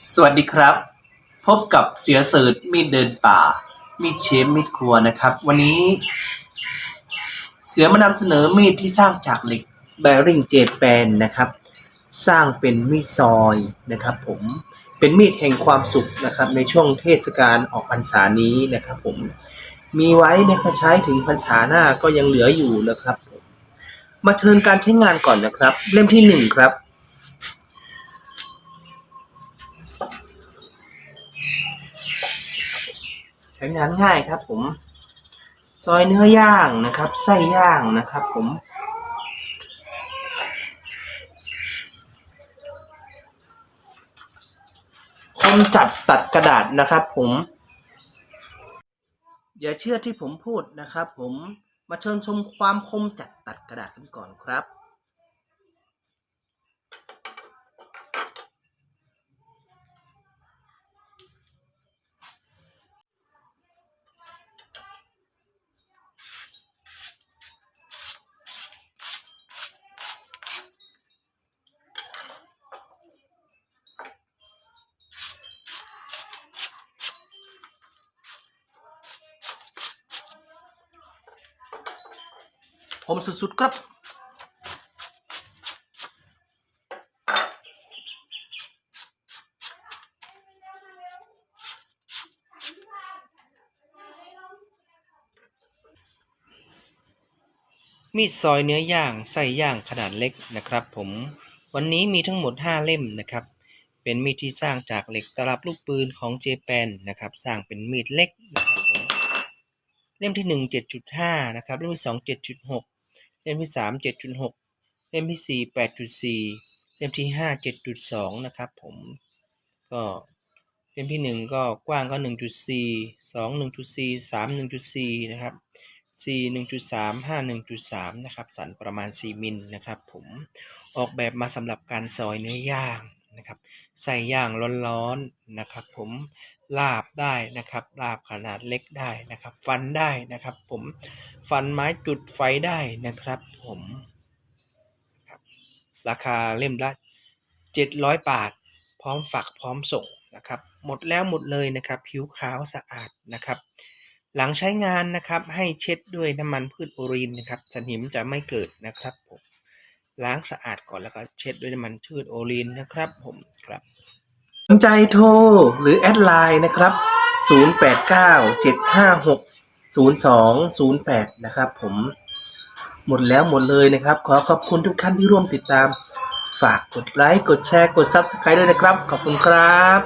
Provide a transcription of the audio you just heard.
สวัสดีครับ พบกับเสียเสิร์ชมีดเดินป่า มีดเชฟมีดครัวนะครับ วันนี้ เสือมานำเสนอมีดที่สร้างจากเหล็กแบริ่งเจแปนนะครับ สร้างเป็นมีดซอยนะครับ ผมเป็นมีดแห่งความสุขนะครับ ในช่วงเทศกาลออกพรรษานี้นะครับ ผมมีไว้ในกระใช้ถึงพรรษาหน้าก็ยังเหลืออยู่นะครับผมมาเชิญการใช้งานก่อนนะครับ เล่มที่หนึ่งครับ ช้งานง่ายครับ ผม ซอยเนื้อย่างนะครับ ไส้ย่างนะครับ ผมคมจัดตัดกระดาษนะครับ ผม อย่าเชื่อที่ผมพูดนะครับ ผมมาเชิญชมความคมจัดตัดกระดาษกันก่อนครับ ผมสุดๆครับมีดซอยเนื้อย่างไส้ย่างขนาดเล็กนะครับผมวันนี้มีทั้งหมด 5 เล่มนะครับ เป็นมีดที่สร้างจากเหล็กตลับลูกปืนของเจแปนนะครับ สร้างเป็นมีดเล็กนะครับผมเล่มที่หนึ่งเจ็ดจุดห้านะครับ เล่มที่สอง เล่มที่สามเจ็ดจุดหกเล่มที่สี่แปดจุดสี่เล่มที่ห้าเจ็ดจุดสองนะครับผมก็เล่มที่หนึ่งก็กว้างก็หนึ่งจุดสี่สองหนึ่งจุดสี่สามหนึ่งจุดสี่นะครับสี่หนึ่งจุดสามห้าหนึ่งจุดสามนะครับสันประมาณสี่มิลนะครับผมออกแบบมาสำหรับการซอยเนื้อย่าง นะครับ ใส่ย่างร้อนๆนะครับ ผมลาบได้นะครับลาบขนาดเล็กได้นะครับ ฟันได้นะครับ ผมฟันไม้จุดไฟได้นะครับ ผมครับราคาเล่มละ 700 บาท พร้อมฝากพร้อมส่งนะครับ หมดแล้วหมดเลยนะครับ ผิวขาวสะอาดนะครับ หลังใช้งานนะครับให้เช็ดด้วยน้ำมันพืชโอรีนนะครับสนิมจะไม่เกิดนะครับผม ล้างสะอาดก่อนแล้วก็เช็ดด้วยน้ำมันพืชโอลีนนะครับผมครับสนใจโทรหรือแอดไลน์นะครับ 0897560208 นะครับผมหมดแล้วหมดเลยนะครับ ขอขอบคุณทุกท่านที่ร่วมติดตาม ฝากกดไลค์ กดแชร์ กด Subscribe ด้วยนะครับ ขอบคุณครับ